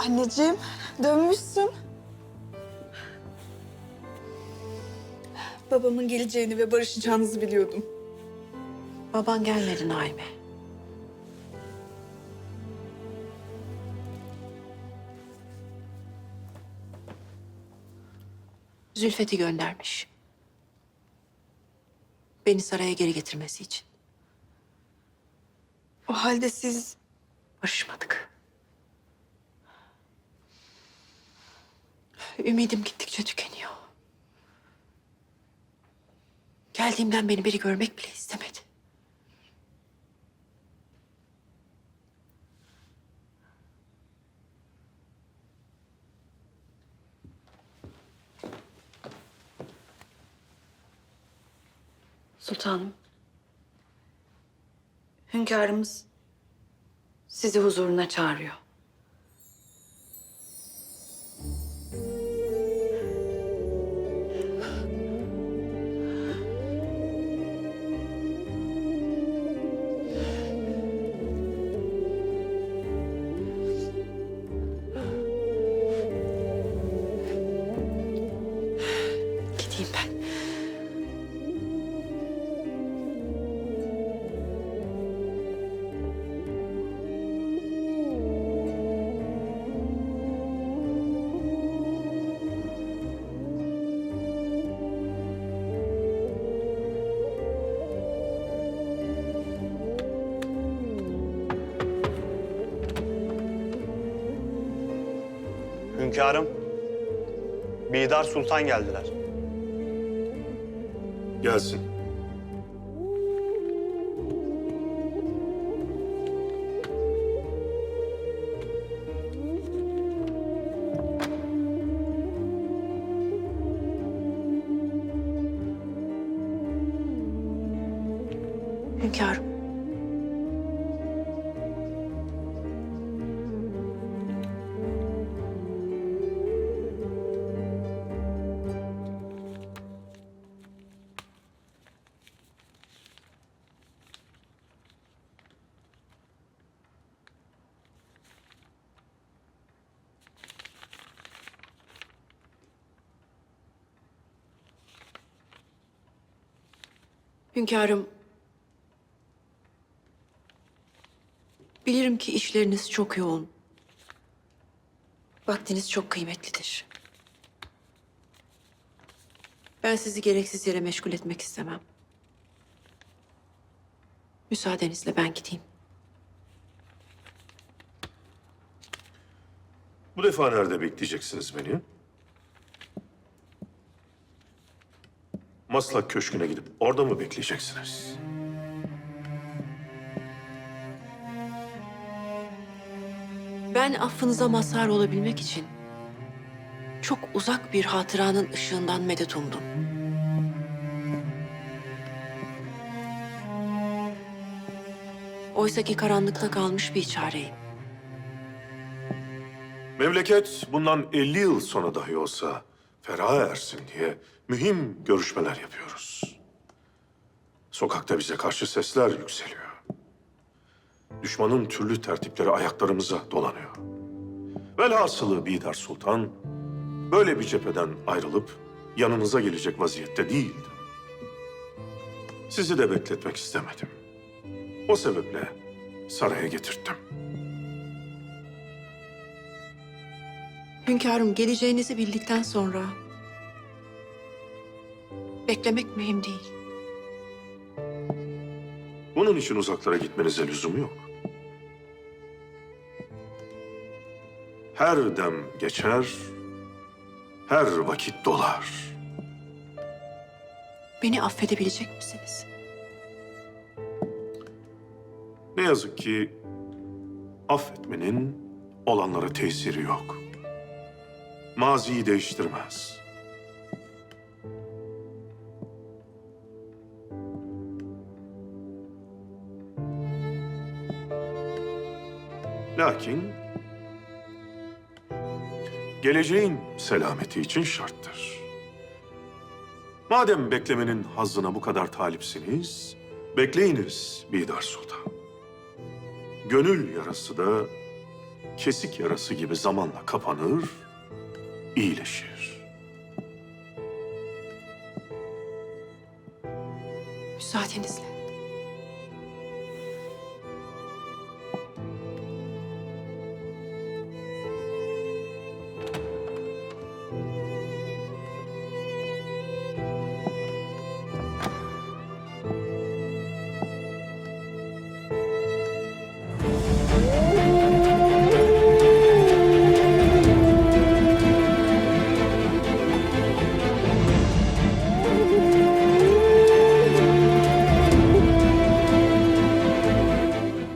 Anneciğim dönmüşsün. Babamın geleceğini ve barışacağınızı biliyordum. Baban gelmedi Naime. Zülfet'i göndermiş. Beni saraya geri getirmesi için. O halde siz Barışmadık. Ümidim gittikçe tükeniyor. Geldiğimden beni biri görmek bile istemedi. Sultanım. Hünkârımız sizi huzuruna çağırıyor. Hünkârım, Bidar Sultan geldiler. Gelsin. Hünkârım. Hünkârım, bilirim ki işleriniz çok yoğun. Vaktiniz çok kıymetlidir. Ben sizi gereksiz yere meşgul etmek istemem. Müsaadenizle ben gideyim. Bu defa nerede bekleyeceksiniz beni? Maslak Köşkü'ne gidip orada mı bekleyeceksiniz? Ben affınıza mazhar olabilmek için çok uzak bir hatıranın ışığından medet umdum. Oysa ki karanlıkta kalmış bir çareyim. Memleket bundan 50 yıl sonra dahi olsa feraha ersin diye mühim görüşmeler yapıyoruz. Sokakta bize karşı sesler yükseliyor. Düşmanın türlü tertipleri ayaklarımıza dolanıyor. Velhasılı Bidar Sultan böyle bir cepheden ayrılıp yanınıza gelecek vaziyette değildi. Sizi de bekletmek istemedim. O sebeple saraya getirttim. Hünkârım geleceğinizi bildikten sonra beklemek mühim değil. Bunun için uzaklara gitmenize lüzum yok. Her dem geçer, her vakit dolar. Beni affedebilecek misiniz? Ne yazık ki affetmenin olanlara tesiri yok. Maziyi değiştirmez. Lakin geleceğin selameti için şarttır. Madem beklemenin hazzına bu kadar talipsiniz, bekleyiniz Bidar Sultan. Gönül yarası da kesik yarası gibi zamanla kapanır, iyileşir. Müsaadenizle.